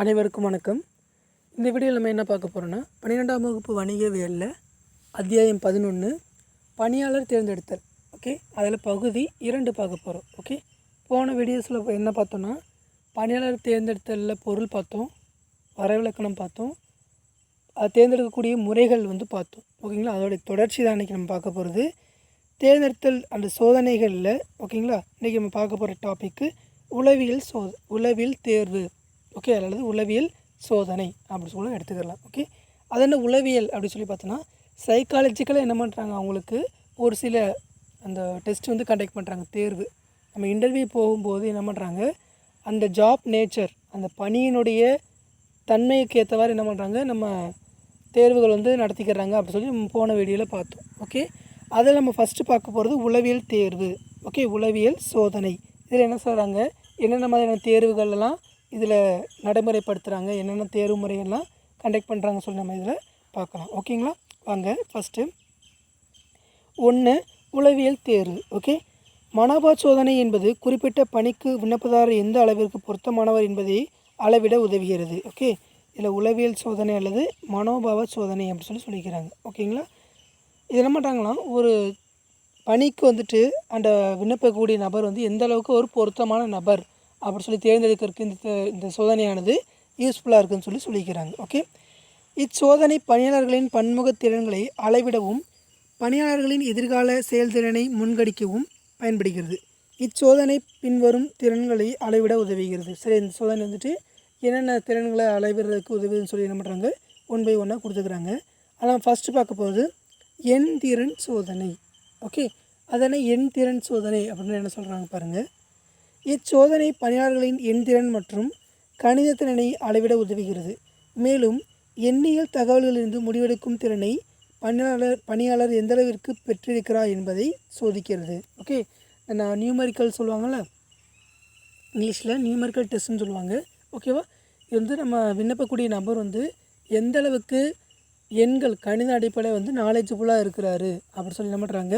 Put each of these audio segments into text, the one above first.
அனைவருக்கும் வணக்கம். இந்த வீடியோவில் நம்ம என்ன பார்க்க போகிறோன்னா பன்னிரெண்டாம் வகுப்பு வணிகவியலில் அத்தியாயம் பதினொன்று பணியாளர் தேர்ந்தெடுத்தல். ஓகே அதில் பகுதி இரண்டு பார்க்க போகிறோம் ஓகே போன வீடியோஸில் என்ன பார்த்தோன்னா பணியாளர் தேர்ந்தெடுத்தலில் பொருள் பார்த்தோம் வரவிலக்கணம் பார்த்தோம் அது தேர்ந்தெடுக்கக்கூடிய முறைகள் வந்து பார்த்தோம். ஓகேங்களா அதோடைய தொடர்ச்சி தான் இன்றைக்கி நம்ம பார்க்க போகிறது தேர்ந்தெடுத்தல் அந்த சோதனைகளில் ஓகேங்களா இன்றைக்கி நம்ம பார்க்க போகிற டாப்பிக்கு உளவியல் சோ உளவியல் தேர்வு. ஓகே அல்லது உளவியல் சோதனை அப்படி சொல்லி எடுத்துக்கலாம். ஓகே அது என்ன உளவியல் அப்படின்னு சொல்லி பார்த்தோன்னா சைக்காலஜிக்கலாக என்ன பண்ணுறாங்க அவங்களுக்கு? ஒரு சில அந்த டெஸ்ட் வந்து கண்டக்ட் பண்ணுறாங்க தேர்வு. நம்ம இன்டர்வியூ போகும்போது என்ன பண்ணுறாங்க அந்த ஜாப் நேச்சர் அந்த பணியினுடைய தன்மைக்கு ஏற்றவாறு என்ன பண்ணுறாங்க நம்ம தேர்வுகள் வந்து நடத்திக்கிறாங்க அப்படி சொல்லி நம்ம போன வீடியோவில் பார்த்தோம். ஓகே அதில் நம்ம ஃபஸ்ட்டு பார்க்க போகிறது உளவியல் தேர்வு. ஓகே உளவியல் சோதனை. இதில் என்ன சொல்கிறாங்க என்னென்ன மாதிரியான தேர்வுகள்லாம் இதில் நடைமுறைப்படுத்துகிறாங்க. என்னென்ன தேர்வு முறையெல்லாம் கண்டக்ட் பண்ணுறாங்க சொல்லி நம்ம இதில் பார்க்கலாம். ஓகேங்களா வாங்க ஃபஸ்ட்டு ஒன்று உளவியல் தேர்வு. ஓகே மனோபா சோதனை என்பது குறிப்பிட்ட பணிக்கு விண்ணப்பதாரர் எந்த அளவிற்கு பொருத்தமானவர் என்பதை அளவிட உதவுகிறது. ஓகே இதில் உளவியல் சோதனை அல்லது மனோபாவ சோதனை அப்படின்னு சொல்லி சொல்லிக்கிறாங்க. ஓகேங்களா இது என்ன பண்ணுறாங்களாம் ஒரு பணிக்கு வந்துட்டு அந்த விண்ணப்பக்கூடிய நபர் வந்து எந்த அளவுக்கு ஒரு பொருத்தமான நபர் அப்படி சொல்லி தேர்ந்தெடுக்கிறதுக்கு இந்த இந்த சோதனையானது யூஸ்ஃபுல்லாக இருக்குதுன்னு சொல்லி சொல்லிக்கிறாங்க. ஓகே இச்சோதனை பணியாளர்களின் பன்முக திறன்களை அளவிடவும் பணியாளர்களின் எதிர்கால செயல்திறனை முன்கணிக்கவும் பயன்படுகிறது. இச்சோதனை பின்வரும் திறன்களை அளவிட உதவுகிறது. சரி இந்த சோதனை வந்துட்டு என்னென்ன திறன்களை அளவிடுறதுக்கு உதவுதுன்னு சொல்லி என்ன பண்ணுறாங்க ஒன் பை ஒன்னாக கொடுத்துக்கிறாங்க. ஆனால் ஃபஸ்ட்டு பார்க்க போகிறது எண் திறன் சோதனை. ஓகே அதனை எண் திறன் சோதனை அப்படின்னு என்ன சொல்கிறாங்க பாருங்கள் இச்சோதனை பணியாளர்களின் எண்திறன் மற்றும் கணித திறனை அளவிட உதவுகிறது. மேலும் எண்ணியல் தகவல்களிலிருந்து முடிவெடுக்கும் திறனை பணியாளர் பணியாளர் எந்த அளவிற்கு பெற்றிருக்கிறார் என்பதை சோதிக்கிறது. ஓகே நான் நியூமரிக்கல் சொல்லுவாங்கள்ல இங்கிலீஷில் நியூமரிக்கல் டெஸ்ட்னு சொல்லுவாங்க. ஓகேவா இது வந்து நம்ம விண்ணப்பக்கூடிய நபர் வந்து எந்த அளவுக்கு எண்கள் கணித அடிப்படையில் வந்து நாலேஜபுளாக இருக்கிறாரு அப்படின்னு சொல்லி என்ன பண்ணுறாங்க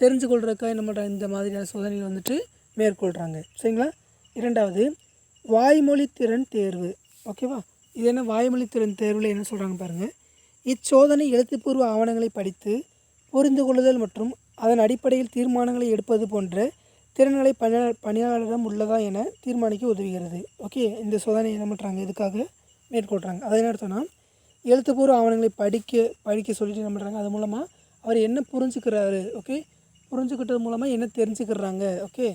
தெரிஞ்சு கொள்றதுக்காக என்ன பண்ணுறாங்க இந்த மாதிரியான சோதனைகள் வந்துட்டு மேற்கொள்கிறாங்க சரிங்களா? இரண்டாவது வாய்மொழி திறன் தேர்வு. ஓகேவா? இது என்ன வாய்மொழி திறன் தேர்வில் என்ன சொல்கிறாங்க பாருங்கள் இச்சோதனை எழுத்துப்பூர்வ ஆவணங்களை படித்து புரிந்து கொள்ளுதல் மற்றும் அதன் அடிப்படையில் தீர்மானங்களை எடுப்பது போன்ற திறன்களை பணியாளர் பணியாளரிடம் உள்ளதா என தீர்மானிக்க உதவுகிறது. ஓகே? இந்த சோதனை என்ன பண்ணுறாங்க இதுக்காக மேற்கொள்கிறாங்க அதை என்ன அர்த்தம்னா எழுத்துப்பூர்வ ஆவணங்களை படிக்க படிக்க சொல்லிட்டு என்ன பண்ணுறாங்க அது மூலமாக அவர் என்ன புரிஞ்சுக்கிறாரு? ஓகே? புரிஞ்சுக்கிட்டது மூலமாக என்ன தெரிஞ்சுக்கிறாங்க? ஓகே?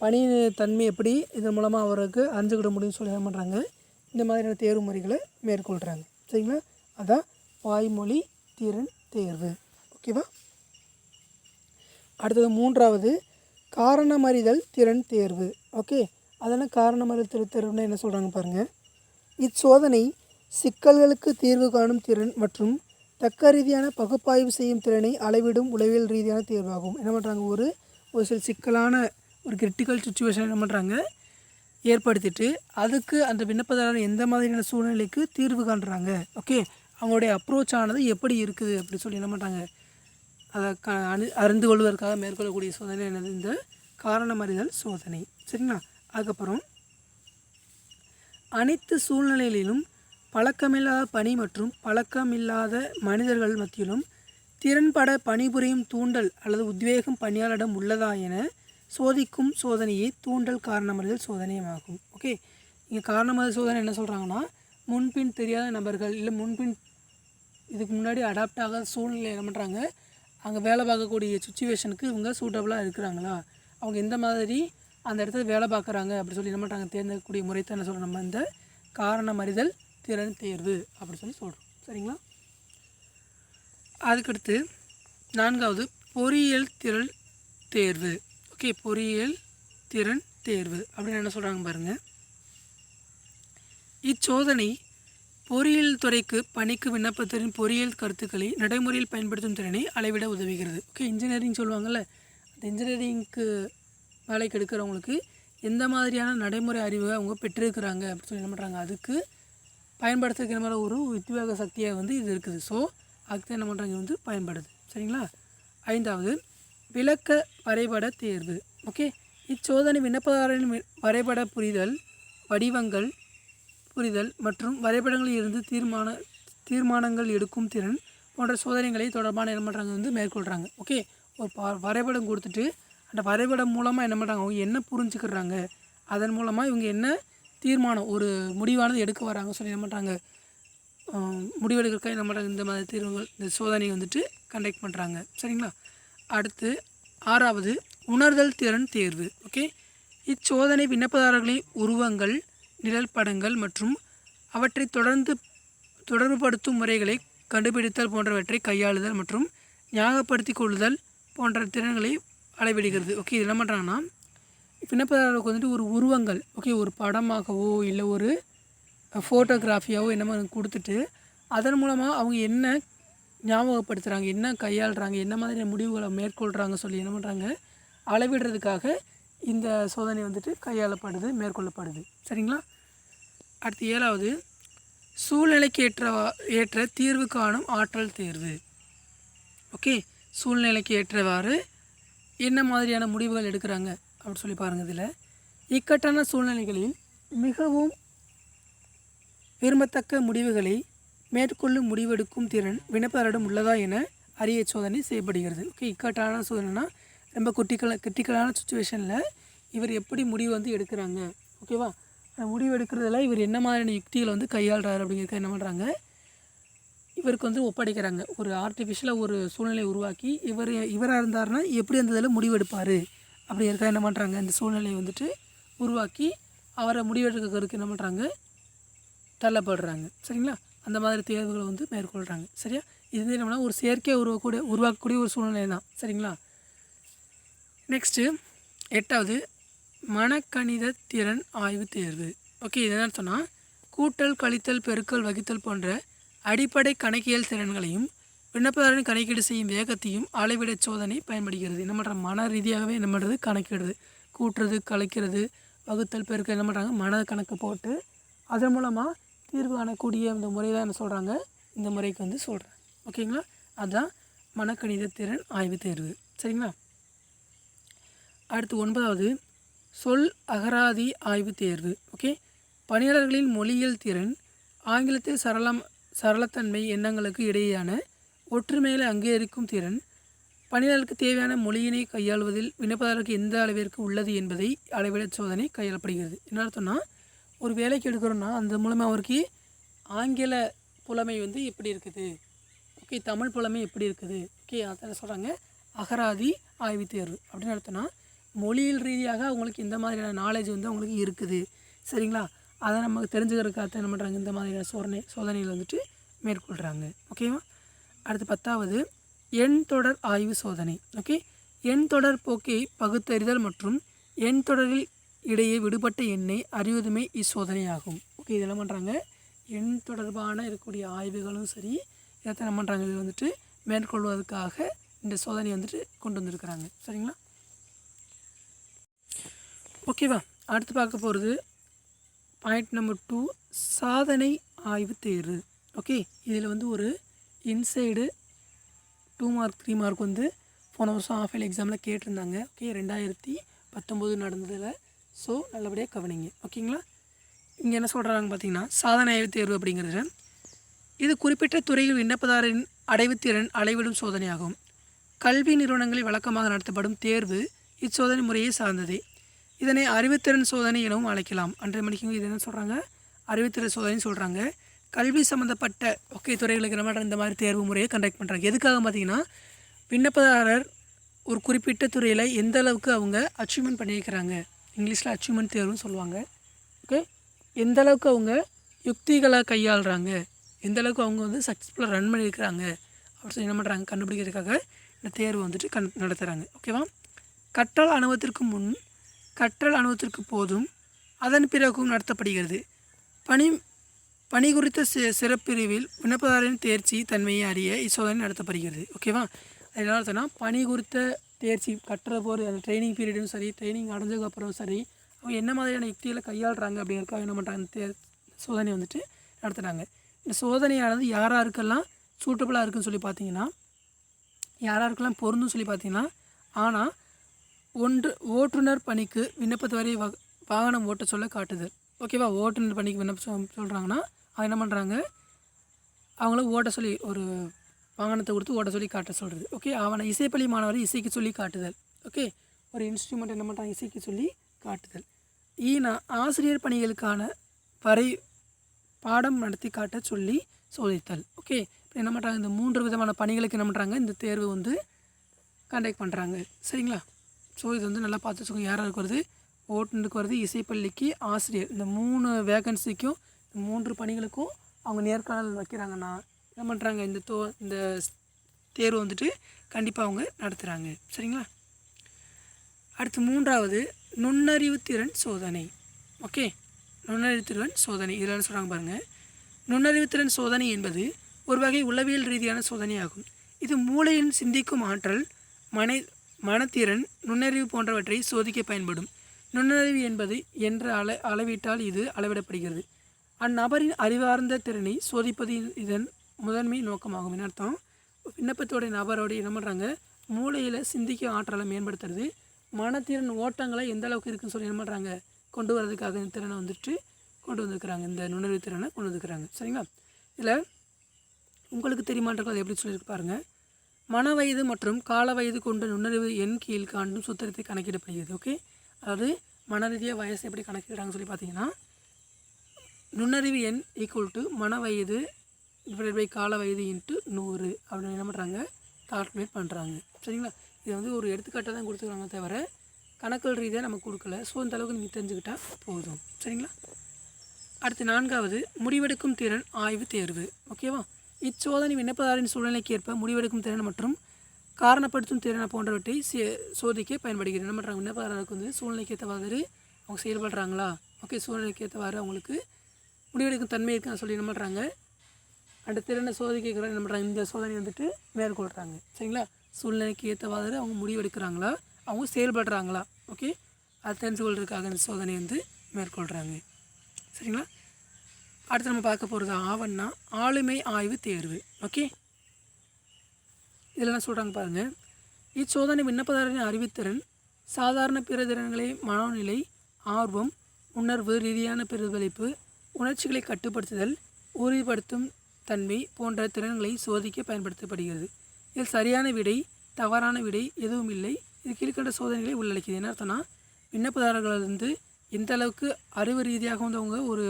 பணி தன்மை எப்படி இதன் மூலமாக அவருக்கு அறிஞ்சுக்கிட முடியும்னு சொல்லி என்ன பண்ணுறாங்க இந்த மாதிரியான தேர்வு முறைகளை மேற்கொள்கிறாங்க சரிங்களா? அதான் வாய்மொழி திறன் தேர்வு. ஓகேவா? அடுத்தது மூன்றாவது காரணமறிதல் திறன் தேர்வு. ஓகே? அதனால் காரணமறிதல் திறன் தேர்வுன்னா என்ன சொல்கிறாங்க பாருங்கள் இச்சோதனை சிக்கல்களுக்கு தீர்வு காணும் திறன் மற்றும் தக்க ரீதியான பகுப்பாய்வு செய்யும் திறனை அளவிடும் உளவியல் ரீதியான தேர்வாகும். என்ன பண்ணுறாங்க ஒரு ஒரு சில சிக்கலான ஒரு கிரிட்டிக்கல் சுச்சுவேஷன் என்ன பண்ணுறாங்க ஏற்படுத்திட்டு அதுக்கு அந்த விண்ணப்பதாரர் எந்த மாதிரியான சூழ்நிலைக்கு தீர்வு காண்றாங்க? ஓகே அவங்களுடைய அப்ரோச் ஆனது எப்படி இருக்குது அப்படின்னு சொல்லி என்ன பண்ணுறாங்க அதை க அணி அறிந்து கொள்வதற்காக மேற்கொள்ளக்கூடிய சோதனை என்னது? இந்த காரணமறிதல் சோதனை. சரிங்களா? அதுக்கப்புறம் அனைத்து சூழ்நிலைகளிலும் பழக்கமில்லாத பணி மற்றும் பழக்கமில்லாத மனிதர்கள் மத்தியிலும் திறன்பட பணிபுரியும் தூண்டல் அல்லது உத்வேகம் பணியாளரிடம் உள்ளதா என சோதிக்கும் சோதனையே தூண்டல் காரணமறிதல் சோதனையாகும் ஓகே இங்கே காரணமறிதல் சோதனை என்ன சொல்கிறாங்கன்னா முன்பின் தெரியாத நபர்கள் இல்லை முன்பின் இதுக்கு முன்னாடி அடாப்ட் ஆகாத சூழ்நிலை என்ன பண்ணுறாங்க அங்கே வேலை பார்க்கக்கூடிய சுச்சுவேஷனுக்கு இவங்க சூட்டபுளாக இருக்கிறாங்களா? அவங்க எந்த மாதிரி அந்த இடத்துல வேலை பார்க்குறாங்க அப்படி சொல்லி என்ன பண்ணுறாங்க தேர்ந்தெடுக்கக்கூடிய முறை தான் என்ன சொல்கிறோம் நம்ம இந்த காரணமறிதல் திறன் தேர்வு அப்படி சொல்லி சொல்கிறோம் சரிங்களா? அதுக்கடுத்து நான்காவது பொறியியல் திறன் தேர்வு. ஓகே பொறியியல் திறன் தேர்வு அப்படின்னு என்ன சொல்கிறாங்க பாருங்கள் இச்சோதனை பொறியியல் துறைக்கு பணிக்கு விண்ணப்பத்தின் பொறியியல் கருத்துக்களை நடைமுறையில் பயன்படுத்தும் திறனை அளவிட உதவுகிறது. ஓகே இன்ஜினியரிங் சொல்லுவாங்கள்ல அந்த இன்ஜினியரிங்க்கு வேலைக்கு எடுக்கிறவங்களுக்கு எந்த மாதிரியான நடைமுறை அறிவை அவங்க பெற்றிருக்கிறாங்க அப்படின்னு சொல்லி என்ன பண்ணுறாங்க அதுக்கு பயன்படுத்துகிற மாதிரி ஒரு உத்வேக சக்தியாக வந்து இது இருக்குது. ஸோ அதுக்கு என்ன பண்ணுறாங்க இது வந்து பயன்படுது. சரிங்களா? ஐந்தாவது விளக்க வரைபட தேர்வு. ஓகே இச்சோதனை விண்ணப்பதாரரின் வரைபட புரிதல் வடிவங்கள் புரிதல் மற்றும் வரைபடங்களில் இருந்து தீர்மான தீர்மானங்கள் எடுக்கும் திறன் போன்ற சோதனைகளை தொடர்பான என்ன பண்ணுறாங்க வந்து மேற்கொள்கிறாங்க ஓகே ஒரு வரைபடம் கொடுத்துட்டு அந்த வரைபடம் மூலமாக என்ன பண்ணுறாங்க அவங்க என்ன புரிஞ்சுக்கிறாங்க? அதன் மூலமாக இவங்க என்ன தீர்மானம் ஒரு முடிவானது எடுக்க வராங்க சொல்லி என்ன பண்ணுறாங்க முடிவெடுக்கிறதுக்காக என்ன பண்ணுறாங்க இந்த மாதிரி தீர்வுகள் இந்த சோதனையை வந்துட்டு கண்டக்ட் பண்ணுறாங்க சரிங்களா? அடுத்து ஆறாவது உணர்தல் திறன் தேர்வு. ஓகே இச்சோதனை விண்ணப்பதாரர்களின் உருவங்கள் நிழல் படங்கள் மற்றும் அவற்றை தொடர்ந்து தொடர்புபடுத்தும் முறைகளை கண்டுபிடித்தல் போன்றவற்றை கையாளுதல் மற்றும் ஞாபகப்படுத்திக் கொள்ளுதல் போன்ற திறன்களை அளவிடுகிறது. ஓகே இது என்ன பண்ணுறாங்கன்னா விண்ணப்பதாரருக்கு வந்துட்டு ஒரு உருவங்கள் ஓகே ஒரு படமாகவோ இல்லை ஒரு ஃபோட்டோகிராஃபியாவோ என்னமோ கொடுத்துட்டு அதன் மூலமாக அவங்க என்ன ஞாபகப்படுத்துகிறாங்க என்ன கையாளுறாங்க என்ன மாதிரி முடிவுகளை மேற்கொள்கிறாங்க சொல்லி என்ன பண்ணுறாங்க அளவிடுறதுக்காக இந்த சோதனை வந்துட்டு கையாளப்படுது மேற்கொள்ளப்படுது. சரிங்களா? அடுத்து ஏழாவது சூழ்நிலைக்கு ஏற்றவா ஏற்ற தீர்வு காணும் ஆற்றல் தேர்வு. ஓகே? சூழ்நிலைக்கு ஏற்றவாறு என்ன மாதிரியான முடிவுகள் எடுக்கிறாங்க அப்படின்னு சொல்லி பாருங்கள் இதில். இக்கட்டான சூழ்நிலைகளில் மிகவும் விரும்பத்தக்க முடிவுகளை மேற்கொள்ளும் முடிவெடுக்கும் திறன் விண்ணப்பதாரிடம் உள்ளதா என அரிய சோதனை செய்யப்படுகிறது. ஓகே இக்கட்டான சோதனைனா ரொம்ப குட்டிக்கல கிரிட்டிக்கலான சுச்சுவேஷனில் இவர் எப்படி முடிவு வந்து எடுக்கிறாங்க? ஓகேவா அந்த முடிவு எடுக்கிறதுல இவர் என்ன மாதிரியான யுக்திகளை வந்து கையாளுறாரு அப்படிங்கிறத என்ன பண்ணுறாங்க இவருக்கு வந்து ஒப்படைக்கிறாங்க. ஒரு ஆர்டிஃபிஷியலாக ஒரு சூழ்நிலையை உருவாக்கி இவர் இவராக இருந்தார்னா எப்படி அந்த இதில் முடிவெடுப்பார் அப்படிங்கிறதுக்காக என்ன பண்ணுறாங்க இந்த சூழ்நிலையை வந்துட்டு உருவாக்கி அவரை முடிவெடுக்கிறதுக்கு என்ன பண்ணுறாங்க தள்ளப்படுறாங்க. சரிங்களா? அந்த மாதிரி தேர்வுகளை வந்து மேற்கொள்கிறாங்க சரியா? இது என்னன்னா ஒரு செயற்கை உருவக்கூடிய உருவாக்கக்கூடிய ஒரு சூழ்நிலை தான். சரிங்களா? நெக்ஸ்ட்டு எட்டாவது மனக்கணித திறன் ஆய்வு தேர்வு. ஓகே இது என்னன்னு சொன்னால் கூட்டல் கழித்தல் பெருக்கல் வகித்தல் போன்ற அடிப்படை கணக்கியல் திறன்களையும் விண்ணப்பதாரன் கணக்கீடு செய்யும் வேகத்தையும் அளவிட சோதனை பயன்படுகிறது. என்ன பண்ணுற மன ரீதியாகவே என்ன பண்ணுறது கணக்கிடுறது. கூட்டுறது கலைக்கிறது வகுத்தல் பெருக்கல் என்ன பண்ணுறாங்க மன கணக்கு போட்டு அதன் மூலமாக தீர்வு காணக்கூடிய இந்த முறை தான் என்ன சொல்கிறாங்க இந்த முறைக்கு வந்து சொல்கிறேன் ஓகேங்களா? அதுதான் மனக்கணித திறன் ஆய்வு தேர்வு. சரிங்களா? அடுத்து ஒன்பதாவது சொல் அகராதி ஆய்வு தேர்வு. ஓகே? பணியாளர்களின் மொழியியல் திறன் ஆங்கிலத்தில் சரளம் சரளத்தன்மை எண்ணங்களுக்கு இடையேயான ஒற்றுமைகளை அங்கீகரிக்கும் திறன் பணியாளருக்கு தேவையான மொழியினை கையாளுவதில் விண்ணப்பதாரருக்கு எந்த அளவிற்கு உள்ளது என்பதை அளவிட சோதனை கையாளப்படுகிறது. என்ன அர்த்தம்னா ஒரு வேலைக்கு எடுக்கிறோன்னா அந்த மூலமாக அவருக்கு ஆங்கில புலமை வந்து எப்படி இருக்குது? ஓகே தமிழ் புலமை எப்படி இருக்குது? ஓகே அதை சொல்கிறாங்க அகராதி ஆய்வு தேர்வு. அப்படின்னு அர்த்தம்னா மொழியியல் ரீதியாக அவங்களுக்கு இந்த மாதிரியான நாலேஜ் வந்து அவங்களுக்கு இருக்குது. சரிங்களா? அதை நமக்கு தெரிஞ்சுக்கிறதுக்காக என்ன பண்ணுறாங்க இந்த மாதிரியான சோதனை சோதனைகள் வந்துட்டு மேற்கொள்கிறாங்க ஓகேவா? அடுத்து பத்தாவது எண் தொடர் ஆய்வு சோதனை. ஓகே எண் தொடர் போக்கை பகுத்தறிதல் மற்றும் எண் தொடரில் இடையே விடுபட்ட எண்ணை அறிவதுமே இச்சோதனையாகும். ஓகே இதெல்லாம் பண்ணுறாங்க எண் தொடர்பான இருக்கக்கூடிய ஆய்வுகளும் சரி இதை என்ன பண்ணுறாங்க இது வந்துட்டு மேற்கொள்வதற்காக இந்த சோதனை வந்துட்டு கொண்டு வந்திருக்கிறாங்க. சரிங்களா? ஓகேவா அடுத்து பார்க்க போகிறது பாயிண்ட் நம்பர் டூ சாதனை ஆய்வு தேர்வு. ஓகே இதில் வந்து ஒரு inside two mark three mark வந்து போன வருஷம் ஆஃப் எக்ஸாமில் கேட்டிருந்தாங்க. ஓகே ரெண்டாயிரத்தி பத்தொம்போது நடந்ததில் ஸோ நல்லபடியாக கவனிங்க. ஓகேங்களா இங்கே என்ன சொல்கிறாங்க பார்த்தீங்கன்னா சாதனை ஆய்வு தேர்வு அப்படிங்கிறது இது குறிப்பிட்ட துறையில் விண்ணப்பதாரின் அடைவுத்திறன் அளவிடும் சோதனையாகும். கல்வி நிறுவனங்களில் வழக்கமாக நடத்தப்படும் தேர்வு இச்சோதனை முறையை சார்ந்தது. இதனை அறிவுத்திறன் சோதனை எனவும் அழைக்கலாம். அன்றைய மணிக்கு இது என்ன சொல்கிறாங்க அறிவுத்திறன் சோதனைன்னு சொல்கிறாங்க கல்வி சம்மந்தப்பட்ட ஒகே துறைகளுக்கு நம்ம இந்த மாதிரி தேர்வு முறையை கண்டக்ட் பண்ணுறாங்க எதுக்காக பார்த்தீங்கன்னா விண்ணப்பதாரர் ஒரு குறிப்பிட்ட துறையில் எந்த அளவுக்கு அவங்க அச்சீவ்மெண்ட் பண்ணியிருக்கிறாங்க? இங்கிலீஷில் அச்சீவ்மெண்ட் தேர்வுன்னு சொல்லுவாங்க. ஓகே எந்த அளவுக்கு அவங்க யுக்திகளை கையாளுறாங்க? எந்த அளவுக்கு அவங்க வந்து சக்ஸஸ்ஃபுல்லாக ரன் பண்ணியிருக்கிறாங்க? அப்படின்னு சொல்லி என்ன பண்ணுறாங்க கண்டுபிடிக்கிறதுக்காக இந்த தேர்வு வந்துட்டு கண் நடத்துகிறாங்க ஓகேவா கற்றல் அனுபவத்திற்கு முன் கற்றல் அனுபவத்திற்கு போதும் அதன் பிறகும் நடத்தப்படுகிறது. பணி பணி குறித்த சி சிறப்பிரிவில் விண்ணப்பதாரின் தேர்ச்சி தன்மையை அறிய இச்சோதனை நடத்தப்படுகிறது. ஓகேவா அது என்ன பணி குறித்த தேர்ச்சி கட்டுற போகிற அந்த ட்ரைனிங் பீரியடும் சரி ட்ரைனிங் அடைஞ்சதுக்கப்புறம் சரி அவங்க என்ன மாதிரியான யுக்திகளை கையாளுறாங்க அப்படிங்கிறக்காக என்ன பண்ணுறாங்க தே சோதனை வந்துட்டு நடத்துகிறாங்க இந்த சோதனையானது யார் யாருக்கெல்லாம் சூட்டபுளாக இருக்குன்னு சொல்லி பார்த்தீங்கன்னா யார் யாருக்கெல்லாம் பொருந்தும் சொல்லி பார்த்தீங்கன்னா ஆனால் ஒன்று ஓட்டுநர் பணிக்கு விண்ணப்பத்து வரை வ வாகனம் ஓட்ட சொல்ல காட்டுது. ஓகேவா ஓட்டுநர் பணிக்கு விண்ணப்ப சொல்கிறாங்கன்னா அவங்க என்ன பண்ணுறாங்க அவங்கள ஓட்ட சொல்லி ஒரு வாகனத்தை கொடுத்து ஓட்ட சொல்லி காட்ட சொல்கிறது ஓகே அவனை இசைப்பள்ளி மாணவரை இசைக்கு சொல்லி காட்டுதல். ஓகே ஒரு இன்ஸ்ட்ருமெண்ட் என்ன பண்ணுறாங்க இசைக்கு சொல்லி காட்டுதல். ஈனா ஆசிரியர் பணிகளுக்கான வரை பாடம் நடத்தி காட்ட சொல்லி சோதித்தல். ஓகே இப்போ என்ன பண்ணுறாங்க இந்த மூன்று விதமான பணிகளுக்கு என்ன பண்ணுறாங்க இந்த தேர்வு வந்து கண்டக்ட் பண்ணுறாங்க சரிங்களா? ஸோ இது வந்து நல்லா பார்த்து வச்சுக்கோங்க. யார் வருது? ஓட்டுநருக்கு வருது. இசைப்பள்ளிக்கு ஆசிரியர். இந்த மூணு வேகன்சிக்கும் இந்த மூன்று பணிகளுக்கும் அவங்க நேர்காணல் வைக்கிறாங்கன்னா என்ன பண்ணுறாங்க இந்த தோ இந்த தேர்வு வந்துட்டு கண்டிப்பாக அவங்க நடத்துகிறாங்க சரிங்களா? அடுத்து மூன்றாவது நுண்ணறிவு திறன் சோதனை. ஓகே? நுண்ணறிவு திறன் சோதனை. இதில் என்ன சொல்கிறாங்க பாருங்கள் நுண்ணறிவு திறன் சோதனை என்பது ஒரு வகை உளவியல் ரீதியான சோதனையாகும். இது மூளையின் சிந்திக்கும் ஆற்றல் மனை மனத்திறன் நுண்ணறிவு போன்றவற்றை சோதிக்க பயன்படும். நுண்ணறிவு என்பது என்ற அள அளவீட்டால் இது அளவிடப்படுகிறது. அந்நபரின் அறிவார்ந்த திறனை சோதிப்பது இதன் முதன்மை நோக்கமாகும். என்ன அர்த்தம்? விண்ணப்பத்தோடைய நபரோடு என்ன பண்ணுறாங்க மூளையில் சிந்திக்க ஆற்றலை மேம்படுத்துறது மனத்திறன் ஓட்டங்களை எந்த அளவுக்கு இருக்குன்னு சொல்லி என்ன பண்ணுறாங்க கொண்டு வரதுக்காக இந்த திறனை வந்துட்டு கொண்டு வந்துருக்குறாங்க. இந்த நுண்ணறிவு திறனை கொண்டு வந்திருக்கிறாங்க. சரிங்களா? இதில் உங்களுக்கு தெரியுமான்றது அது எப்படி சொல்லியிருக்கு பாருங்கள் மன வயது மற்றும் கால வயது கொண்ட நுண்ணறிவு எண் கீழ் காண்டும் சுத்திரத்தை கணக்கிடப்படுகிறது. ஓகே? அதாவது மன ரீதியாக வயசு எப்படி கணக்கிடுறாங்கன்னு சொல்லி பார்த்தீங்கன்னா நுண்ணறிவு எண் ஈக்குவல் டு மன வயது டிவைட் பை கால வயது இன்ட்டு நூறு அப்படின்னு என்ன பண்ணுறாங்க கால்குலேட் பண்ணுறாங்க. சரிங்களா? இது வந்து ஒரு எடுத்துக்காட்டாக தான் கொடுத்துக்கிறாங்க தவிர கணக்கல் ரீதியாக நமக்கு கொடுக்கல. ஸோ இந்த அளவுக்கு நீங்கள் தெரிஞ்சுக்கிட்டால் போதும். சரிங்களா? அடுத்து நான்காவது முடிவெடுக்கும் திறன் ஆய்வு தேர்வு. ஓகேவா இச்சோதனை விண்ணப்பதாரின் சூழ்நிலைக்கு ஏற்ப முடிவெடுக்கும் திறன் மற்றும் காரணப்படுத்தும் திறன் போன்றவற்றை சே- சோதிக்க பயன்படுகிறது. என்ன பண்ணுறாங்க? விண்ணப்பதாரருக்கு வந்து சூழ்நிலைக்கு ஏற்றவாறு அவங்க செயல்படுறாங்களா? ஓகே சூழ்நிலைக்கு ஏற்றவாறு அவங்களுக்கு முடிவெடுக்கும் தன்மை இருக்குன்னு சொல்லி என்ன பண்ணுறாங்க அடுத்த திறனை சோதிக்கிற என்ன பண்ணுறாங்க இந்த சோதனை வந்துட்டு மேற்கொள்கிறாங்க சரிங்களா? சூழ்நிலைக்கு ஏற்றவாறு அவங்க முடிவெடுக்கிறாங்களா? அவங்க செயல்படுறாங்களா? ஓகே? அது தெரிஞ்சு கொள்றதுக்காக இந்த சோதனை வந்து மேற்கொள்கிறாங்க சரிங்களா? அடுத்து நம்ம பார்க்க போகிறது ஆவண்ணா ஆளுமை ஆய்வு தேர்வு. ஓகே? இதில் என்ன சொல்கிறாங்க பாருங்கள் இச்சோதனை விண்ணப்பதாரரின் அறிவுத்திறன் சாதாரண பிற திறன்களை மனோநிலை ஆர்வம் உணர்வு ரீதியான பிரதிபலிப்பு உணர்ச்சிகளை கட்டுப்படுத்துதல் உறுதிப்படுத்தும் தன்மை போன்ற திறன்களை சோதிக்க பயன்படுத்தப்படுகிறது. இதில் சரியான விடை தவறான விடை எதுவும் இல்லை. இது கீழ்கண்ட சோதனைகளை உள்ளடக்கியது. என்ன அர்த்தம்னா விண்ணப்பதாரர்கள் வந்து எந்த அளவுக்கு அறிவு ரீதியாக வந்து அவங்க ஒரு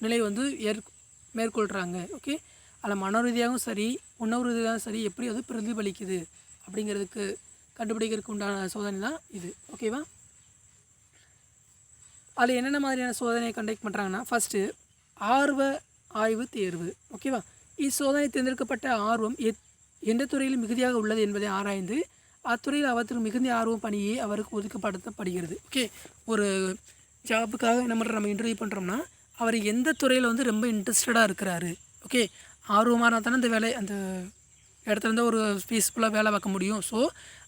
நிலை வந்து ஏற் மேற்கொள்கிறாங்க ஓகே? அதில் மன ரீதியாகவும் சரி உணவு ரீதியாகவும் சரி எப்படி அது பிரதிபலிக்குது அப்படிங்கிறதுக்கு கண்டுபிடிக்கிறதுக்கு உண்டான சோதனை தான் இது ஓகேவா? அதில் என்னென்ன மாதிரியான சோதனையை கண்டக்ட் பண்ணுறாங்கன்னா ஃபஸ்ட்டு ஆர்வ ஆய்வு தேர்வு ஓகேவா? இச்சோதனை தேர்ந்தெடுக்கப்பட்ட ஆர்வம் எத் எந்த துறையில் மிகுதியாக உள்ளது என்பதை ஆராய்ந்து அத்துறையில் அவற்றுக்கு மிகுந்த ஆர்வம் பணியே அவருக்கு ஒதுக்கப்படுத்தப்படுகிறது. ஓகே ஒரு ஜாபுக்காக என்ன பண்ணுற நம்ம இன்டர்வியூ பண்ணுறோம்னா அவர் எந்த துறையில் வந்து ரொம்ப இன்ட்ரெஸ்டடாக இருக்கிறாரு. ஓகே ஆர்வமாக இருந்தால் தானே அந்த வேலை அந்த இடத்துல இருந்து ஒரு பீஸ்ஃபுல்லாக வேலை பார்க்க முடியும். ஸோ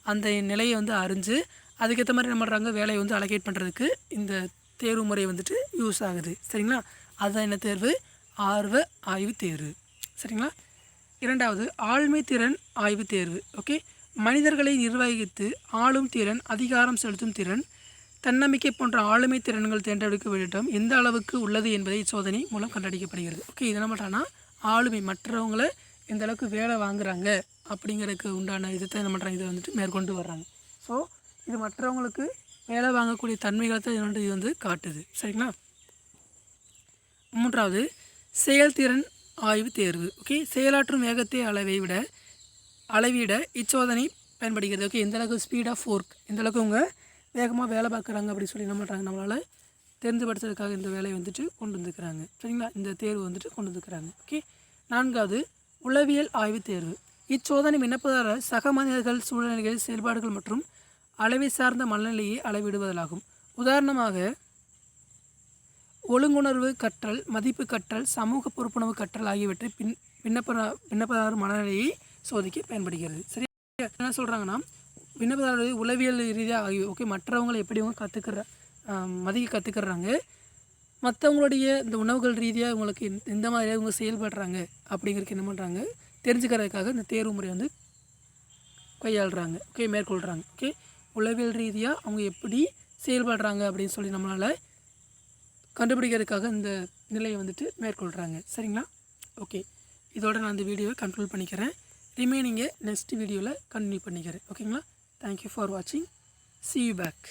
அந்த நிலையை வந்து அறிஞ்சு அதுக்கேற்ற மாதிரி என்ன பண்ணுறாங்க வேலையை வந்து அலகேட் பண்ணுறதுக்கு இந்த தேர்வு முறை வந்துட்டு யூஸ் ஆகுது. சரிங்களா? அதுதான் என்ன தேர்வு? ஆர்வ ஆய்வு தேர்வு. சரிங்களா? இரண்டாவது ஆளுமை திறன் ஆய்வு தேர்வு ஓகே? மனிதர்களை நிர்வகித்து ஆளும் திறன் அதிகாரம் செலுத்தும் திறன் தன்னம்பிக்கை போன்ற ஆளுமை திறன்கள் தேர்ந்தெடுக்க வேண்டும் எந்த அளவுக்கு உள்ளது என்பதை இச்சோதனை மூலம் கண்டடிக்கப்படுகிறது ஓகே இது என்ன பண்ணுறாங்கன்னா ஆளுமை மற்றவங்கள எந்த அளவுக்கு வேலை வாங்குறாங்க அப்படிங்கிறதுக்கு உண்டான இதை என்ன பண்ணுறாங்க இதை வந்துட்டு மேற்கொண்டு வர்றாங்க. ஸோ இது மற்றவங்களுக்கு வேலை வாங்கக்கூடிய தன்மைகளை தான் இது வந்து காட்டுது. சரிங்களா? மூன்றாவது செயல்திறன் ஆய்வு தேர்வு. ஓகே செயலாற்றும் வேகத்தை அளவை விட அளவிட இச்சோதனை பயன்படுகிறது. ஓகே எந்த அளவுக்கு ஸ்பீட் ஆஃப் ஒர்க் அவங்க வேகமாக வேலை பார்க்குறாங்க அப்படின்னு சொல்லி என்ன பண்ணுறாங்க நம்மளால் தெரிந்துபடுத்துறதுக்காக இந்த வேலையை வந்துட்டு கொண்டு வந்துக்கிறாங்க சரிங்களா? இந்த தேர்வு வந்துட்டு கொண்டு வந்துக்கிறாங்க ஓகே நான்காவது உளவியல் ஆய்வு தேர்வு. இச்சோதனை விண்ணப்பதாரர் சக மனிதர்கள் சூழ்நிலைகள் செயல்பாடுகள் மற்றும் அளவை சார்ந்த மனநிலையை அளவிடுவதாகும். உதாரணமாக ஒழுங்குணர்வு கற்றல் மதிப்பு கற்றல் சமூக பொறுப்புணர்வு கற்றல் ஆகியவற்றை பின் விண்ணப்ப விண்ணப்பதாரர் மனநிலையை சோதிக்க பயன்படுகிறது. சரி என்ன சொல்கிறாங்கன்னா விண்ணப்பதாரர் உளவியல் ரீதியாக ஆகிய ஓகே மற்றவங்களை எப்படி அவங்க கற்றுக்கிற மதிக்க கற்றுக்கிறாங்க மற்றவங்களுடைய இந்த உணவுகள் ரீதியாக இவங்களுக்கு எந்த- எந்த மாதிரி இவங்க செயல்படுறாங்க அப்படிங்கிறதுக்கு என்ன பண்ணுறாங்க தெரிஞ்சுக்கிறதுக்காக இந்த தேர்வு முறை வந்து கையாளுறாங்க ஓகே மேற்கொள்கிறாங்க ஓகே உளவியல் ரீதியாக அவங்க எப்படி செயல்படுறாங்க அப்படின்னு சொல்லி நம்மளால் கண்டுபிடிக்கிறதுக்காக இந்த நிலையை வந்துட்டு மேற்கொள்கிறாங்க சரிங்களா? ஓகே இதோட நான் இந்த வீடியோவை கண்ட்ரோல் பண்ணிக்கிறேன். ரிமைனிங்கை நெக்ஸ்ட் வீடியோவில் கண்டினியூ பண்ணிக்கிறேன். ஓகேங்களா தேங்க்யூ ஃபார் வாட்சிங் சி யூ பேக்